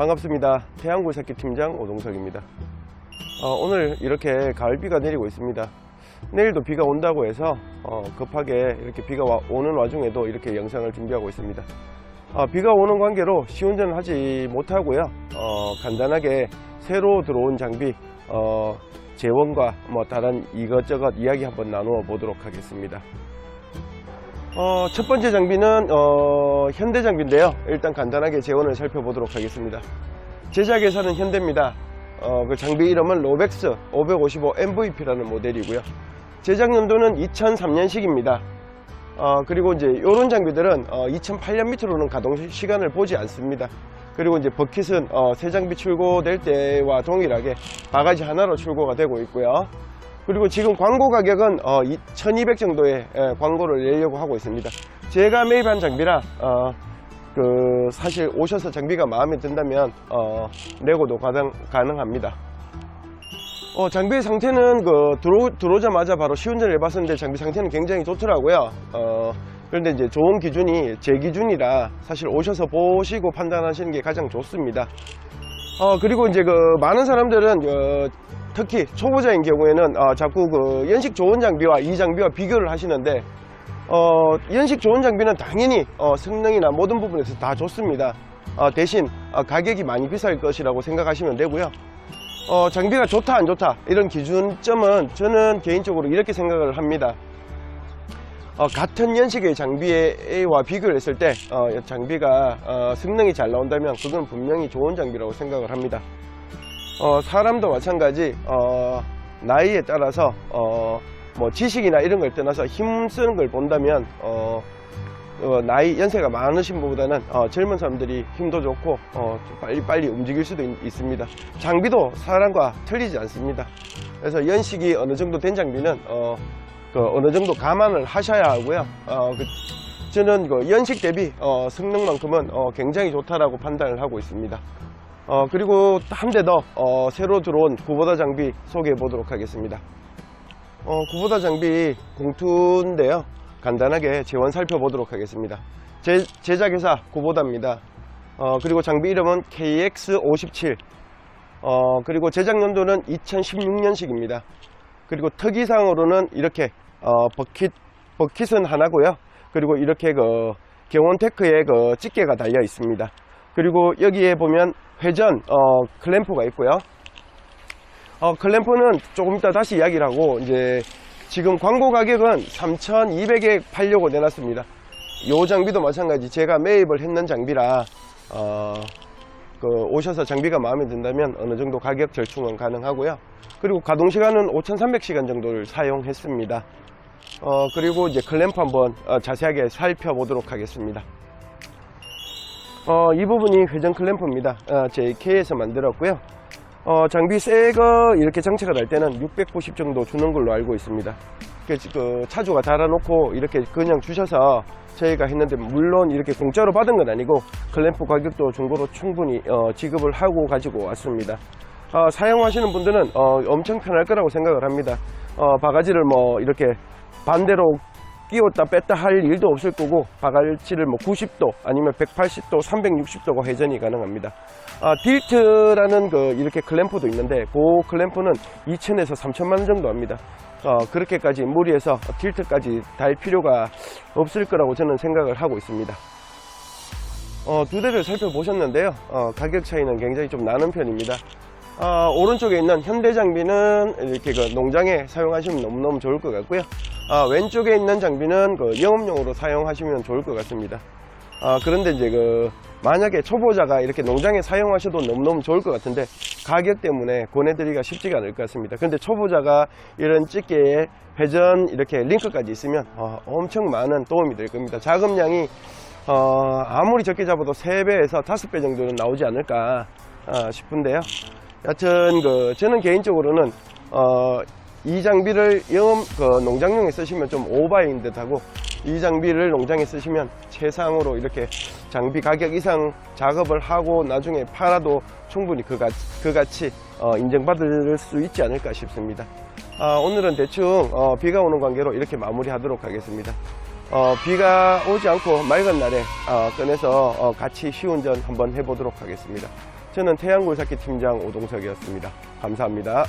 반갑습니다. 태양굴 새끼 팀장 오동석입니다. 어, 오늘 이렇게 가을비가 내리고 있습니다. 내일도 비가 온다고 해서 어, 급하게 이렇게 비가 와- 오는 와중에도 이렇게 영상을 준비하고 있습니다. 어, 비가 오는 관계로 시운전을 하지 못하고요. 어, 간단하게 새로 들어온 장비 어, 재원과 뭐 다른 이것저것 이야기 한번 나누어 보도록 하겠습니다. 어, 첫 번째 장비는 어, 현대 장비인데요. 일단 간단하게 재원을 살펴보도록 하겠습니다. 제작회사는 현대입니다. 어, 그 장비 이름은 로백스 555 MVP라는 모델이고요. 제작 연도는 2003년식입니다. 어, 그리고 이제 이런 장비들은 2008년 밑으로는 가동 시간을 보지 않습니다. 그리고 이제 버킷은 어, 새 장비 출고될 때와 동일하게 바가지 하나로 출고가 되고 있고요. 그리고 지금 광고 가격은 어, 1200 정도의 예, 광고를 내려고 하고 있습니다. 제가 매입한 장비라 어, 그 사실 오셔서 장비가 마음에 든다면 어, 내고도 가능, 가능합니다. 어, 장비의 상태는 그 들어, 들어오자마자 바로 시운전을 해봤었는데 장비 상태는 굉장히 좋더라고요. 어, 그런데 이제 좋은 기준이 제 기준이라 사실 오셔서 보시고 판단하시는 게 가장 좋습니다. 어, 그리고 이제 그 많은 사람들은 어, 특히 초보자인 경우에는 어, 자꾸 그 연식 좋은 장비와 이 장비와 비교를 하시는데 어, 연식 좋은 장비는 당연히 어, 성능이나 모든 부분에서 다 좋습니다. 어, 대신 어, 가격이 많이 비쌀 것이라고 생각하시면 되고요. 어, 장비가 좋다 안 좋다 이런 기준점은 저는 개인적으로 이렇게 생각을 합니다. 어, 같은 연식의 장비와 비교를 했을 때 어, 장비가 어, 성능이 잘 나온다면 그건 분명히 좋은 장비라고 생각을 합니다. 어, 사람도 마찬가지 어, 나이에 따라서 어, 뭐 지식이나 이런 걸 떠나서 힘쓰는 걸 본다면 어, 어, 나이 연세가 많으신 분보다는 어, 젊은 사람들이 힘도 좋고 어, 좀 빨리 빨리 움직일 수도 있, 습니다 장비도 사람과 틀리지 않습니다. 그래서 연식이 어느 정도 된 장비는 어, 그 어느 정도 감안을 하셔야 하고요. 어, 그 저는 그 연식 대비 어, 성능만큼은 어, 굉장히 좋다라고 판단을 하고 있습니다. 어, 그리고 한 대더 어, 새로 들어온 구보다 장비 소개해 보도록 하겠습니다. 어, 구보다 장비 공투인데요. 간단하게 재원 살펴보도록 하겠습니다. 제, 제작회사 구보다입니다. 어, 그리고 장비 이름은 KX57. 어, 그리고 제작 연도는 2016년식입니다. 그리고 특이사항으로는 이렇게 어, 버킷, 버킷은 하나고요. 그리고 이렇게 그 경원테크에 그 집게가 달려 있습니다. 그리고 여기에 보면 회전 어, 클램프가 있고요. 어, 클램프는 조금 이따 다시 이야기를 하고 이제 지금 광고 가격은 3,200에 팔려고 내놨습니다. 이 장비도 마찬가지 제가 매입을 했는 장비라 어, 그 오셔서 장비가 마음에 든다면 어느 정도 가격 절충은 가능하고요. 그리고 가동 시간은 5,300시간 정도를 사용했습니다. 어, 그리고 이제 클램프 한번 어, 자세하게 살펴보도록 하겠습니다. 어, 이 부분이 회전 클램프입니다. 어, JK에서 만들었고요. 어, 장비 새 거 이렇게 장착을 할 때는 690 정도 주는 걸로 알고 있습니다. 그, 그 차주가 달아놓고 이렇게 그냥 주셔서 저희가 했는데 물론 이렇게 공짜로 받은 건 아니고 클램프 가격도 중고로 충분히 어, 지급을 하고 가지고 왔습니다. 어, 사용하시는 분들은 어, 엄청 편할 거라고 생각을 합니다. 어, 바가지를 뭐 이렇게 반대로 끼웠다 뺐다 할 일도 없을 거고 바가지를 뭐 90도 아니면 180도 360도가 회전이 가능합니다. 아, 딜트라는 그 이렇게 클램프도 있는데 그 클램프는 2천에서 3천만 원 정도 합니다. 어, 그렇게까지 무리해서 딜트까지 달 필요가 없을 거라고 저는 생각을 하고 있습니다. 어, 두 대를 살펴보셨는데요. 어, 가격 차이는 굉장히 좀 나는 편입니다. 아, 오른쪽에 있는 현대 장비는 이렇게 그 농장에 사용하시면 너무너무 좋을 것 같고요. 아, 왼쪽에 있는 장비는 그 영업용으로 사용하시면 좋을 것 같습니다. 아, 그런데 이제 그 만약에 초보자가 이렇게 농장에 사용하셔도 너무너무 좋을 것 같은데 가격 때문에 권해드리기가 쉽지가 않을 것 같습니다. 근데 초보자가 이런 집게에 회전 이렇게 링크까지 있으면 어, 엄청 많은 도움이 될 겁니다. 자금량이 어, 아무리 적게 잡아도 3배에서 5배 정도는 나오지 않을까 아, 싶은데요. 여튼 그 저는 개인적으로는 어, 이 장비를 영업 그 농장용에 쓰시면 좀 오바인 듯하고 이 장비를 농장에 쓰시면 최상으로 이렇게 장비 가격 이상 작업을 하고 나중에 팔아도 충분히 그가, 그같이 어, 인정받을 수 있지 않을까 싶습니다. 아, 오늘은 대충 어, 비가 오는 관계로 이렇게 마무리 하도록 하겠습니다. 어, 비가 오지 않고 맑은 날에 어, 꺼내서 어, 같이 시운전 한번 해보도록 하겠습니다. 저는 태양굴삭기 팀장 오동석이었습니다. 감사합니다.